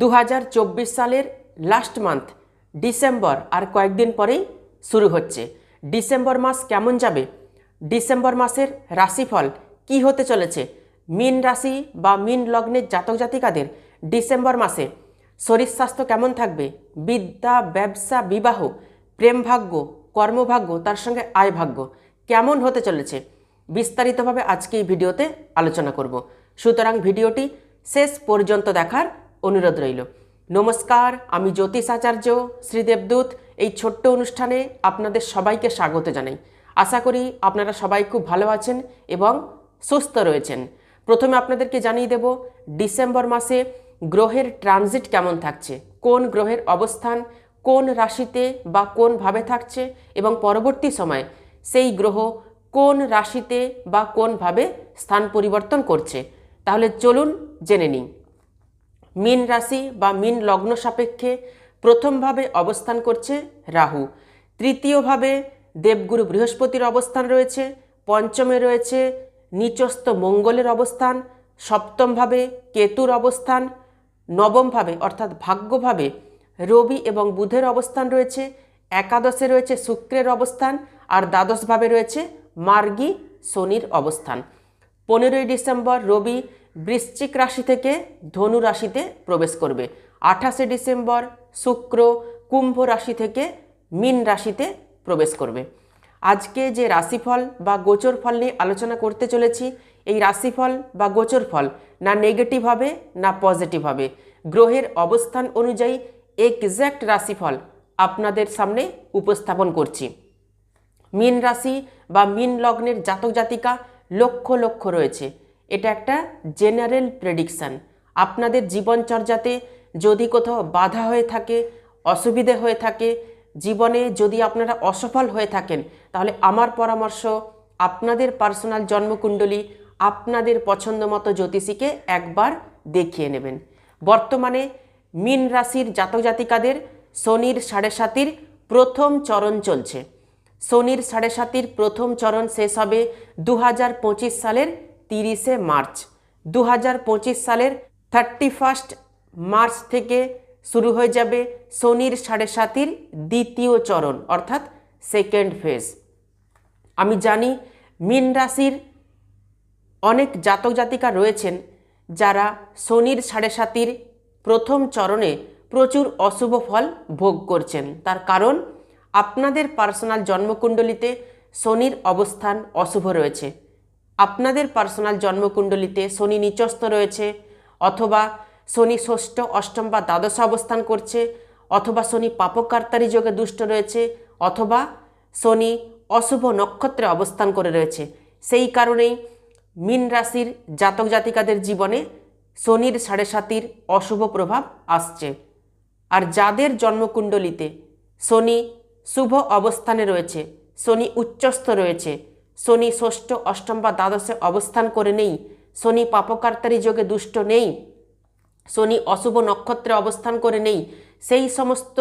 দু হাজার চব্বিশ সালের লাস্ট মান্থ ডিসেম্বর, আর কয়েকদিন পরেই শুরু হচ্ছে। ডিসেম্বর মাস কেমন যাবে? ডিসেম্বর মাসের রাশিফল কি হতে চলেছে? মিন রাশি বা মিন লগ্নের জাতক জাতিকাদের ডিসেম্বর মাসে শরীর স্বাস্থ্য কেমন থাকবে? বিদ্যা, ব্যবসা, বিবাহ, প্রেম ভাগ্য, কর্মভাগ্য, তার সঙ্গে আয় ভাগ্য কেমন হতে চলেছে? বিস্তারিতভাবে আজকে এই ভিডিওতে আলোচনা করব। সুতরাং ভিডিওটি শেষ পর্যন্ত দেখার অনুরোধ রইল। নমস্কার, আমি জ্যোতিষ আচার্য শ্রীদেবদূত এই ছোট্ট অনুষ্ঠানে আপনাদের সবাইকে স্বাগত জানাই। আশা করি আপনারা সবাই খুব ভালো আছেন এবং সুস্থ রয়েছেন। প্রথমে আপনাদেরকে জানিয়ে দেব, ডিসেম্বর মাসে গ্রহের ট্রানজিট কেমন থাকছে? কোন গ্রহের অবস্থান, কোন রাশিতে বা কোন ভাবে থাকছে? এবং পরবর্তী সময়ে সেই গ্রহ কোন রাশিতে বা কোনভাবে স্থান পরিবর্তন করছে? তাহলে চলুন জেনে নিই। মিন রাশি বা মিন লগ্ন সাপেক্ষে প্রথমভাবে অবস্থান করছে রাহু। তৃতীয়ভাবে দেবগুরু বৃহস্পতির অবস্থান রয়েছে, পঞ্চমে রয়েছে নিচস্থ মঙ্গলের অবস্থান, সপ্তমভাবে কেতুর অবস্থান, নবমভাবে অর্থাৎ ভাগ্যভাবে রবি এবং বুধের অবস্থান রয়েছে, একাদশে রয়েছে শুক্রের অবস্থান, আর দ্বাদশভাবে রয়েছে মার্গী শনির অবস্থান। পনেরোই ডিসেম্বর রবি বৃশ্চিক রাশি থেকে ধনু রাশিতে প্রবেশ করবে। আঠাশে ডিসেম্বর শুক্র কুম্ভ রাশি থেকে মিন রাশিতে প্রবেশ করবে। আজকে যে রাশিফল বা গোচর ফল নিয়ে আলোচনা করতে চলেছি, এই রাশিফল বা গোচর ফল না নেগেটিভ হবে, না পজিটিভ হবে। গ্রহের অবস্থান অনুযায়ী এক্স্যাক্ট রাশিফল আপনাদের সামনে উপস্থাপন করছি। মিন রাশি বা মিন লগ্নের জাতক জাতিকা লক্ষ লক্ষ রয়েছে। এটা একটা জেনারেল প্রেডিকশান। আপনাদের জীবনচর্যাতে যদি কোথাও বাধা হয়ে থাকে, অসুবিধে হয়ে থাকে, জীবনে যদি আপনারা অসফল হয়ে থাকেন, তাহলে আমার পরামর্শ, আপনাদের পার্সোনাল জন্মকুণ্ডলী আপনাদের পছন্দ মতো জ্যোতিষীকে একবার দেখিয়ে নেবেন। বর্তমানে মিন রাশির জাতক জাতিকাদের শনির সাড়ে সাতির প্রথম চরণ চলছে। শনির সাড়ে সাতির প্রথম চরণ শেষ হবে দু হাজার পঁচিশ সালের তিরিশে মার্চ দু হাজার পঁচিশ সালের থার্টি ফার্স্ট মার্চ থেকে শুরু হয়ে যাবে শনির সাড়ে সাতির দ্বিতীয় চরণ, অর্থাৎ সেকেন্ড ফেজ। আমি জানি মিন রাশির অনেক জাতক জাতিকা রয়েছেন যারা শনির সাড়ে সাতির প্রথম চরণে প্রচুর অশুভ ফল ভোগ করছেন। তার কারণ, আপনাদের পার্সোনাল জন্মকুণ্ডলিতে শনির অবস্থান অশুভ রয়েছে। আপনাদের পার্সোনাল জন্মকুণ্ডলিতে শনি নিচস্থ রয়েছে, অথবা শনি ষষ্ঠ, অষ্টম বা দ্বাদশ অবস্থান করছে, অথবা শনি পাপকার্তারি যোগে দুষ্ট রয়েছে, অথবা শনি অশুভ নক্ষত্রে অবস্থান করে রয়েছে। সেই কারণেই মিন রাশির জাতক জাতিকাদের জীবনে শনির সাড়ে সাতির অশুভ প্রভাব আসছে। আর যাদের জন্মকুণ্ডলিতে শনি শুভ অবস্থানে রয়েছে, শনি উচ্চস্থ রয়েছে শনি ষষ্ঠ, অষ্টম বা দ্বাদশে অবস্থান করে নেই। শনি পাপকার্তারি যোগে দুষ্ট নেই। শনি অশুভ নক্ষত্রে অবস্থান করে নেই। সেই সমস্ত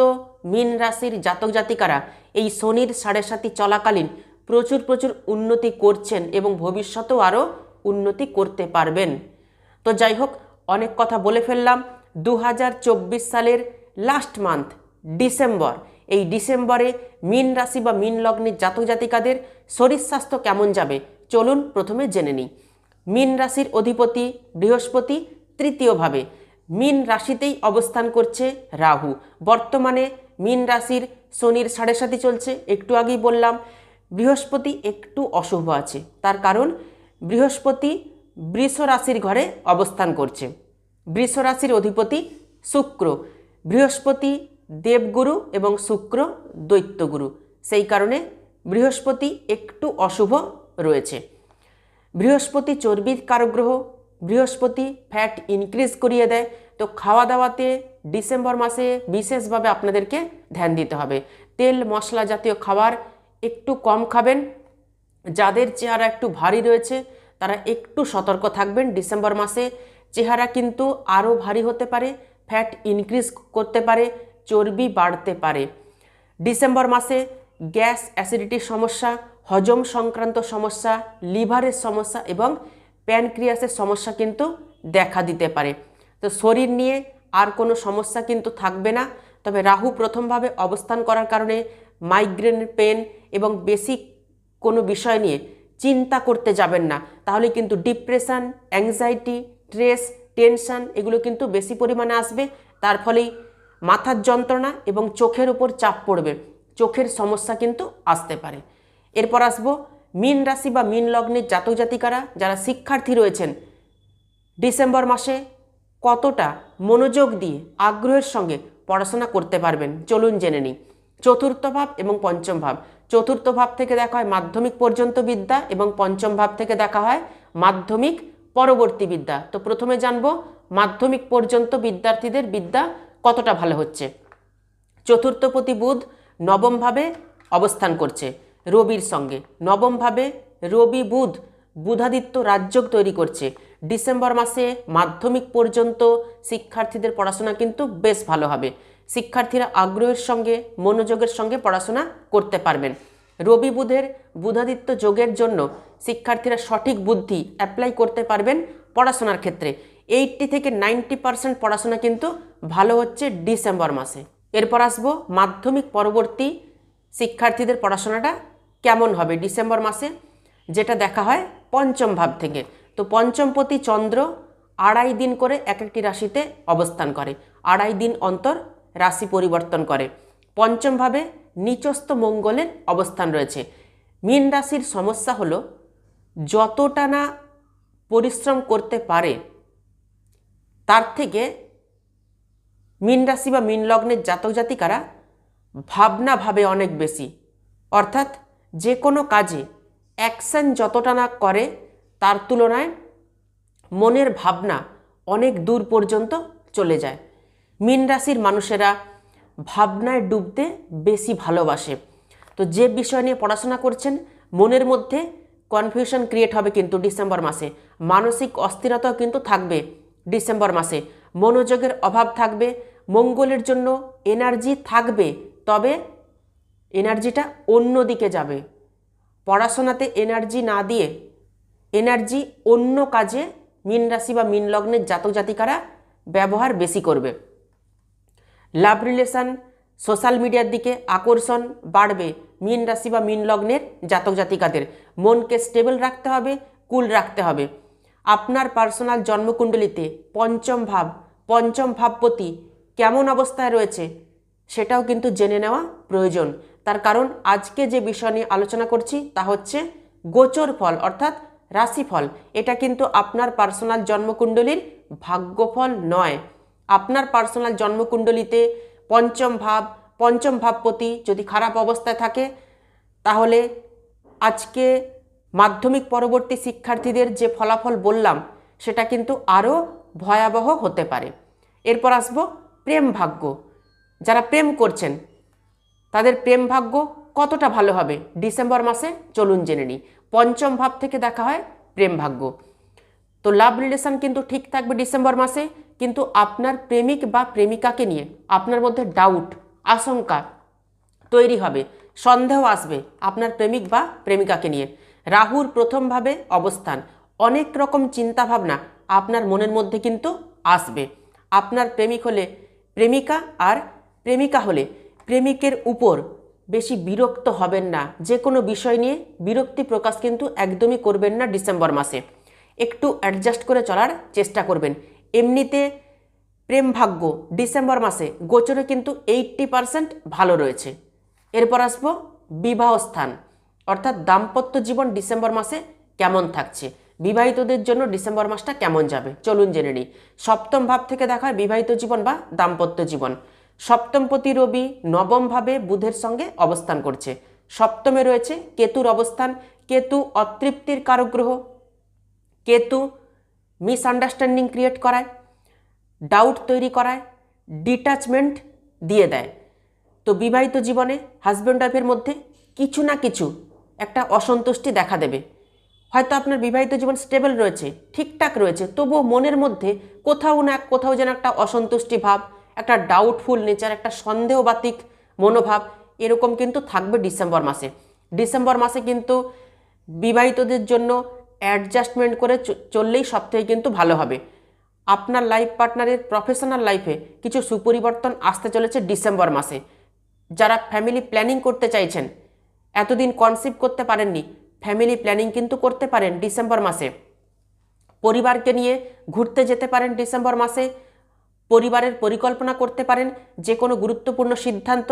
মীন রাশির জাতক জাতিকারা এই শনির সাড়ে সাতি চলাকালীন প্রচুর প্রচুর উন্নতি করছেন এবং ভবিষ্যতেও আরও উন্নতি করতে পারবেন। তো যাই হোক, অনেক কথা বলে ফেললাম। দু হাজার চব্বিশ সালের লাস্ট মান্থ ডিসেম্বর এই ডিসেম্বরে মিন রাশি বা মিন লগ্নের জাতক জাতিকাদের শরীর স্বাস্থ্য কেমন যাবে? চলুন প্রথমে জেনে নিই। মিন রাশির অধিপতি বৃহস্পতি তৃতীয়ভাবে মিন রাশিতেই অবস্থান করছে রাহু। বর্তমানে মিন রাশির শনির সাড়ে সাথে চলছে, একটু আগেই বললাম, বৃহস্পতি একটু অশুভ আছে। তার কারণ বৃহস্পতি বৃষ রাশির ঘরে অবস্থান করছে। বৃষ রাশির অধিপতি শুক্র। বৃহস্পতি দেবগুরু এবং শুক্র দৈত্যগুরু। সেই কারণে বৃহস্পতি একটু অশুভ রয়েছে। বৃহস্পতি চর্বির কারগ্রহ, বৃহস্পতি ফ্যাট ইনক্রিজ করিয়ে দেয়। তো খাওয়া দাওয়াতে ডিসেম্বর মাসে বিশেষভাবে আপনাদেরকে ধ্যান দিতে হবে। তেল, মশলা জাতীয় খাবার একটু কম খাবেন। যাদের চেহারা একটু ভারী রয়েছে, তারা একটু সতর্ক থাকবেন। ডিসেম্বর মাসে চেহারা কিন্তু আরও ভারী হতে পারে ফ্যাট ইনক্রিজ করতে পারে। চর্বি বাড়তে পারে। ডিসেম্বর মাসে গ্যাস অ্যাসিডিটির সমস্যা, হজম সংক্রান্ত সমস্যা, লিভারের সমস্যা এবং প্যানক্রিয়াসের সমস্যা কিন্তু দেখা দিতে পারে। তো শরীর নিয়ে আর কোনো সমস্যা কিন্তু থাকবে না। তবে রাহু প্রথমভাবে অবস্থান করার কারণে মাইগ্রেন পেন এবং বেসিক কোনো বিষয় নিয়ে চিন্তা করতে যাবেন না। তাহলে কিন্তু ডিপ্রেশন, অ্যাংজাইটি, স্ট্রেস, টেনশন এগুলো কিন্তু বেশি পরিমাণে আসবে। তার ফলেই মাথার যন্ত্রণা এবং চোখের উপর চাপ পড়বে। চোখের সমস্যা কিন্তু আসতে পারে। এরপর আসব মিন রাশি বা মিন লগ্নের জাতক জাতিকারা যারা শিক্ষার্থী রয়েছেন। ডিসেম্বর মাসে কতটা মনোযোগ দিয়ে আগ্রহের সঙ্গে পড়াশোনা করতে পারবেন? চলুন জেনে নিই। চতুর্থ ভাব এবং পঞ্চম ভাব। চতুর্থ ভাব থেকে দেখা হয় মাধ্যমিক পর্যন্ত বিদ্যা এবং পঞ্চম ভাব থেকে দেখা হয় মাধ্যমিক পরবর্তী বিদ্যা। তো প্রথমে জানব মাধ্যমিক পর্যন্ত বিদ্যার্থীদের বিদ্যা কতটা ভালো হচ্ছে? চতুর্থপতি বুধ নবমভাবে অবস্থান করছে রবির সঙ্গে। নবমভাবে রবি বুধ বুধাদিত্য রাজযোগ তৈরি করছে। ডিসেম্বর মাসে মাধ্যমিক পর্যন্ত শিক্ষার্থীদের পড়াশোনা কিন্তু বেশ ভালো হবে। শিক্ষার্থীরা আগ্রহের সঙ্গে, মনোযোগের সঙ্গে পড়াশোনা করতে পারবেন। রবি বুধের বুধাদিত্য যোগের জন্য শিক্ষার্থীরা সঠিক বুদ্ধি অ্যাপ্লাই করতে পারবেন পড়াশোনার ক্ষেত্রে। এইটটি থেকে নাইনটি পার্সেন্ট পড়াশোনা কিন্তু ভালো হচ্ছে ডিসেম্বর মাসে। এরপর আসব মাধ্যমিক পরবর্তী শিক্ষার্থীদের পড়াশোনাটা কেমন হবে ডিসেম্বর মাসে, যেটা দেখা হয় পঞ্চম ভাব থেকে। তো পঞ্চমপতি চন্দ্র আড়াই দিন করে এক একটি রাশিতে অবস্থান করে, আড়াই দিন অন্তর রাশি পরিবর্তন করে। পঞ্চম ভাবে নিচস্থ মঙ্গলের অবস্থান রয়েছে। মীন রাশির সমস্যা হলো, যতটা না পরিশ্রম করতে পারে, তার থেকে মীন রাশি বা মীন লগ্নের জাতক জাতিকারা ভাবনা ভাবে অনেক বেশি। অর্থাৎ যে কোনো কাজে অ্যাকশন যতটা না করে, তার তুলনায় মনের ভাবনা অনেক দূর পর্যন্ত চলে যায়। মীন রাশির মানুষেরা ভাবনায় ডুবতে বেশি ভালোবাসে। তো যে বিষয় নিয়ে পড়াশোনা করছেন, মনের মধ্যে কনফিউশন ক্রিয়েট হবে কিন্তু ডিসেম্বর মাসে। মানসিক অস্থিরতাও কিন্তু থাকবে ডিসেম্বর মাসে। মনোযোগের অভাব থাকবে মঙ্গলের জন্য এনার্জি থাকবে, তবে এনার্জিটা অন্য দিকে যাবে। পড়াশোনাতে এনার্জি না দিয়ে এনার্জি অন্য কাজে মীন রাশি বা মীন লগ্নের জাতক জাতিকারা ব্যবহার বেশি করবে। লাভ রিলেশন, সোশ্যাল মিডিয়ার দিকে আকর্ষণ বাড়বে মীন রাশি বা মীন লগ্নের জাতক জাতিকাদের। মনকে স্টেবল রাখতে হবে, কুল রাখতে হবে। আপনার পার্সোনাল জন্মকুণ্ডলিতে পঞ্চম ভাব, পঞ্চম ভাবপতি কেমন অবস্থায় রয়েছে সেটাও কিন্তু জেনে নেওয়া প্রয়োজন। তার কারণ আজকে যে বিষয় নিয়ে আলোচনা করছি তা হচ্ছে গোচর ফল অর্থাৎ রাশিফল। এটা কিন্তু আপনার পার্সোনাল জন্মকুণ্ডলীর ভাগ্যফল নয়। আপনার পার্সোনাল জন্মকুণ্ডলিতে পঞ্চম ভাব, পঞ্চম ভাবপতি যদি খারাপ অবস্থায় থাকে, তাহলে আজকে মাধ্যমিক পরবর্তী শিক্ষার্থীদের যে ফলাফল বললাম, সেটা কিন্তু আরও ভয়াবহ হতে পারে। এরপর আসব প্রেম ভাগ্য। যারা প্রেম করছেন, তাদের প্রেম ভাগ্য কতটা ভালো হবে? ডিসেম্বর মাসে চলুন জেনে নিই। পঞ্চম ভাব থেকে দেখা হয় প্রেম ভাগ্য। তো লাভ রিলেশন কিন্তু ঠিক থাকবে ডিসেম্বর মাসে, কিন্তু আপনার প্রেমিক বা প্রেমিকাকে নিয়ে আপনার মধ্যে ডাউট আশঙ্কা তৈরি হবে, সন্দেহ আসবে আপনার প্রেমিক বা প্রেমিকাকে নিয়ে। রাহুর প্রথমভাবে অবস্থান। অনেক রকম চিন্তাভাবনা আপনার মনের মধ্যে কিন্তু আসবে। আপনার প্রেমিক হলে প্রেমিকা আর প্রেমিকা হলে প্রেমিকের উপর বেশি বিরক্ত হবেন না। যে কোনো বিষয় নিয়ে বিরক্তি প্রকাশ কিন্তু একদমই করবেন না ডিসেম্বর মাসে। একটু অ্যাডজাস্ট করে চলার চেষ্টা করবেন। এমনিতে প্রেম ভাগ্য ডিসেম্বর মাসে গোচরে কিন্তু এইট্টি পারসেন্ট ভালো রয়েছে। এরপর আসব বিবাহ স্থান। অর্থাৎ দাম্পত্য জীবন ডিসেম্বর মাসে কেমন থাকছে? বিবাহিতদের জন্য ডিসেম্বর মাসটা কেমন যাবে? চলুন জেনে নিই। সপ্তম ভাব থেকে দেখা হয় বিবাহিত জীবন বা দাম্পত্য জীবন। সপ্তমপতি রবি নবম ভাবে বুধের সঙ্গে অবস্থান করছে। সপ্তমে রয়েছে কেতুর অবস্থান। কেতু অতৃপ্তির কারক গ্রহ কেতু মিসআন্ডারস্ট্যান্ডিং ক্রিয়েট করায়, ডাউট তৈরি করায়, ডিটাচমেন্ট দিয়ে দেয়। তো বিবাহিত জীবনে হাজব্যান্ড ওয়াইফের মধ্যে কিছু না কিছু একটা অসন্তুষ্টি দেখা দেবে। হয়তো আপনার বিবাহিত জীবন স্টেবল রয়েছে, ঠিকঠাক রয়েছে, তবুও মনের মধ্যে কোথাও না এক কোথাও যেন একটা অসন্তুষ্টি ভাব, একটা ডাউটফুল নেচার একটা সন্দেহবাতিক মনোভাব এরকম কিন্তু থাকবে ডিসেম্বর মাসে। ডিসেম্বর মাসে কিন্তু বিবাহিতদের জন্য অ্যাডজাস্টমেন্ট করে চললেই সব থেকে কিন্তু ভালো হবে। আপনার লাইফ পার্টনারের প্রফেশনাল লাইফে কিছু সুপরিবর্তন আসতে চলেছে ডিসেম্বর মাসে। যারা ফ্যামিলি প্ল্যানিং করতে চাইছেন, এতদিন কনসিভ করতে পারেননি ফ্যামিলি প্ল্যানিং কিন্তু করতে পারেন ডিসেম্বর মাসে। পরিবারকে নিয়ে ঘুরতে যেতে পারেন ডিসেম্বর মাসে। পরিবারের পরিকল্পনা করতে পারেন যে কোনো গুরুত্বপূর্ণ সিদ্ধান্ত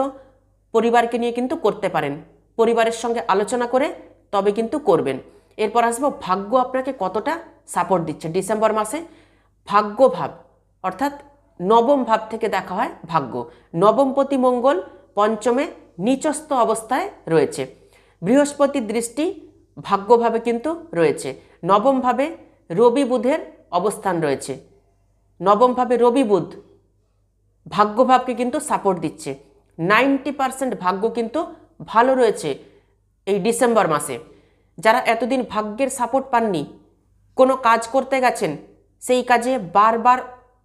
পরিবারকে নিয়ে কিন্তু করতে পারেন। পরিবারের সঙ্গে আলোচনা করে তবে কিন্তু করবেন। এরপর আসব, ভাগ্য আপনাকে কতটা সাপোর্ট দিচ্ছে ডিসেম্বর মাসে? ভাগ্য ভাব, অর্থাৎ নবম ভাব থেকে দেখা হয় ভাগ্য। নবমপতি মঙ্গল, পঞ্চমে নিচস্থ অবস্থায় রয়েছে। বৃহস্পতির দৃষ্টি ভাগ্যভাবে কিন্তু রয়েছে। নবমভাবে রবি বুধের অবস্থান রয়েছে। নবমভাবে রবি বুধ ভাগ্যভাবকে কিন্তু সাপোর্ট দিচ্ছে। নাইনটি পারসেন্ট ভাগ্য কিন্তু ভালো রয়েছে এই ডিসেম্বর মাসে। যারা এতদিন ভাগ্যের সাপোর্ট পাননি, কোনো কাজ করতে গেছেন, সেই কাজে বারবার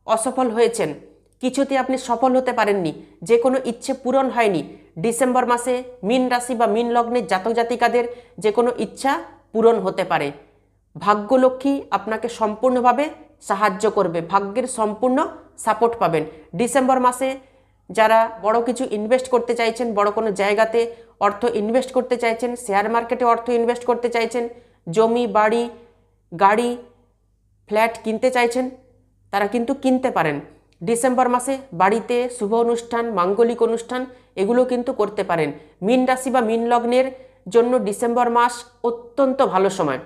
অসফল হয়েছেন। কিছুতে আপনি সফল হতে পারেননি যে কোনো ইচ্ছে পূরণ হয়নি। ডিসেম্বর মাসে মিন রাশি বা মিন লগ্নের জাতক জাতিকাদের যে কোনো ইচ্ছা পূরণ হতে পারে। ভাগ্যলক্ষ্মী আপনাকে সম্পূর্ণভাবে সাহায্য করবে, ভাগ্যের সম্পূর্ণ সাপোর্ট পাবেন। ডিসেম্বর মাসে যারা বড় কিছু ইনভেস্ট করতে চাইছেন, বড় কোনো জায়গাতে অর্থ ইনভেস্ট করতে চাইছেন, শেয়ার মার্কেটে অর্থ ইনভেস্ট করতে চাইছেন, জমি, বাড়ি, গাড়ি, ফ্ল্যাট কিনতে চাইছেন, তারা কিন্তু কিনতে পারেন। ডিসেম্বর মাসে বাড়িতে শুভ অনুষ্ঠান, মাঙ্গলিক অনুষ্ঠান, এগুলো কিন্তু করতে পারেন। মিন রাশি বা মিন লগ্নের জন্য ডিসেম্বর মাস অত্যন্ত ভালো সময়।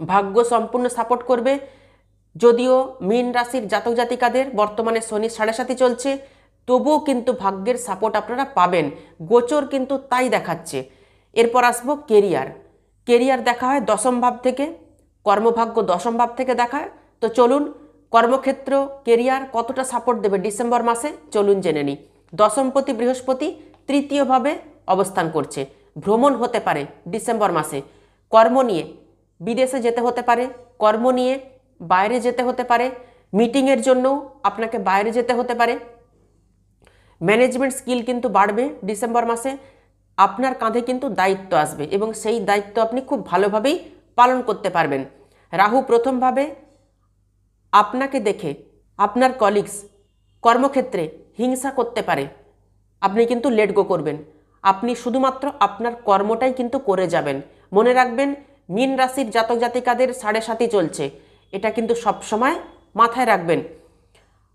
ভাগ্য সম্পূর্ণ সাপোর্ট করবে। যদিও মিন রাশির জাতক জাতিকাদের বর্তমানে শনি সাড়ে সাথে চলছে, তবুও কিন্তু ভাগ্যের সাপোর্ট আপনারা পাবেন। গোচর কিন্তু তাই দেখাচ্ছে। এরপর আসব কেরিয়ার। কেরিয়ার দেখা হয় দশম ভাব থেকে, কর্মভাগ্য দশম ভাব থেকে দেখায় তো চলুন কর্মক্ষেত্র, কেরিয়ার কতটা সাপোর্ট দেবে ডিসেম্বর মাসে চলুন জেনে নিই। দশমপতি, বৃহস্পতি তৃতীয়ভাবে অবস্থান করছে। ভ্রমণ হতে পারে ডিসেম্বর মাসে। কর্ম নিয়ে বিদেশে যেতে হতে পারে, কর্ম নিয়ে বাইরে যেতে হতে পারে মিটিংয়ের জন্যও আপনাকে বাইরে যেতে হতে পারে। ম্যানেজমেন্ট স্কিল কিন্তু বাড়বে ডিসেম্বর মাসে। আপনার কাঁধে কিন্তু দায়িত্ব আসবে এবং সেই দায়িত্ব আপনি খুব ভালোভাবেই পালন করতে পারবেন। রাহু প্রথমভাবে আপনাকে দেখে আপনার কলিগস কর্মক্ষেত্রে হিংসা করতে পারে। আপনি কিন্তু লেট গো করবেন। আপনি শুধুমাত্র আপনার কর্মটাই কিন্তু করে যাবেন। মনে রাখবেন, মিন রাশির জাতক জাতিকাদের সাড়ে সাতই চলছে। এটা কিন্তু সবসময় মাথায় রাখবেন।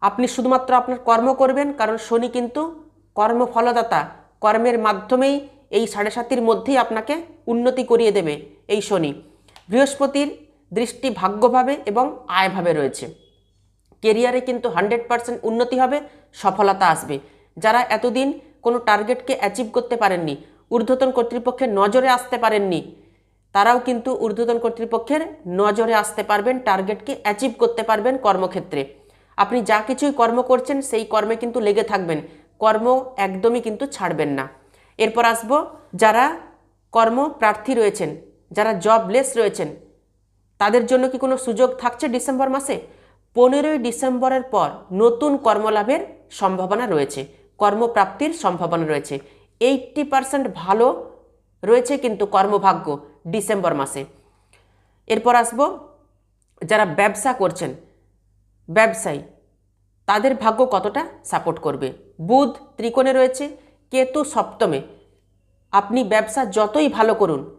আপনি শুধুমাত্র আপনার কর্ম করবেন, কারণ শনি কিন্তু কর্মফলদাতা। কর্মের মাধ্যমেই এই সাড়ে সাতির মধ্যেই আপনাকে উন্নতি করিয়ে দেবে এই শনি। বৃহস্পতির দৃষ্টি ভাগ্যভাবে এবং আয়ভাবে রয়েছে। কেরিয়ারে কিন্তু হান্ড্রেড পারসেন্ট উন্নতি হবে, সফলতা আসবে। যারা এতদিন কোনো টার্গেটকে অ্যাচিভ করতে পারেননি, ঊর্ধ্বতন কর্তৃপক্ষের নজরে আসতে পারেননি, তারাও কিন্তু ঊর্ধ্বতন কর্তৃপক্ষের নজরে আসতে পারবেন, টার্গেটকে অ্যাচিভ করতে পারবেন কর্মক্ষেত্রে। আপনি যা কিছুই কর্ম করছেন, সেই কর্মে কিন্তু লেগে থাকবেন। কর্ম একদমই কিন্তু ছাড়বেন না। এরপর আসব, যারা কর্ম প্রার্থী রয়েছেন, যারা জবলেস রয়েছেন তাদের জন্য কি কোনো সুযোগ থাকছে ডিসেম্বর মাসে? পনেরোই ডিসেম্বরের পর নতুন কর্মলাভের সম্ভাবনা রয়েছে, কর্মপ্রাপ্তির সম্ভাবনা রয়েছে। এইটটি পারসেন্ট ভালো রয়েছে কিন্তু কর্মভাগ্য ডিসেম্বর মাসে। এরপর আসব, যারা ব্যবসা করছেন, ব্যবসায়ী, তাদের ভাগ্য কতটা সাপোর্ট করবে? বুধ ত্রিকোণে রয়েছে, কেতু সপ্তমে। আপনি ব্যবসা যতই ভালো করুন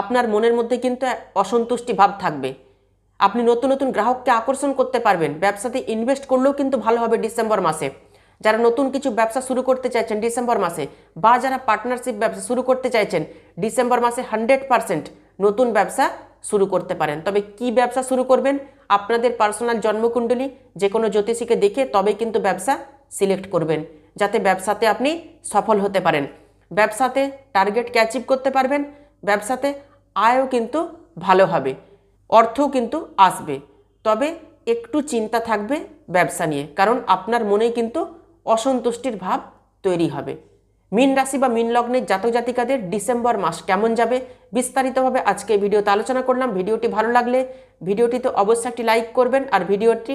আপনার মনের মধ্যে কিন্তু অসন্তুষ্টি ভাব থাকবে। আপনি নতুন নতুন গ্রাহককে আকর্ষণ করতে পারবেন। ব্যবসাতে ইনভেস্ট করলেও কিন্তু ভালো হবে ডিসেম্বর মাসে। যারা নতুন কিছু ব্যবসা শুরু করতে চাইছেন ডিসেম্বর মাসে বা যারা পার্টনারশিপ ব্যবসা শুরু করতে চাইছেন ডিসেম্বর মাসে হান্ড্রেড পারসেন্ট নতুন ব্যবসা শুরু করতে পারেন। তবে কি ব্যবসা শুরু করবেন? আপনাদের পার্সোনাল জন্মকুণ্ডলী যে কোনো জ্যোতিষীকে দেখে তবে কিন্তু ব্যবসা সিলেক্ট করবেন, যাতে ব্যবসাতে আপনি সফল হতে পারেন। ব্যবসাতে টার্গেটকে অ্যাচিভ করতে পারবেন। ব্যবসাতে আয়ও কিন্তু ভালো হবে, অর্থও কিন্তু আসবে। তবে একটু চিন্তা থাকবে ব্যবসা নিয়ে, কারণ আপনার মনে কিন্তু অসন্তুষ্টির ভাব তৈরি হবে। মিন রাশি বা মিন লগ্নের জাতক জাতিকাদের ডিসেম্বর মাস কেমন যাবে বিস্তারিতভাবে আজকে ভিডিওতে আলোচনা করলাম। ভিডিওটি ভালো লাগলে ভিডিওটিতে অবশ্যই একটি লাইক করবেন আর ভিডিওটি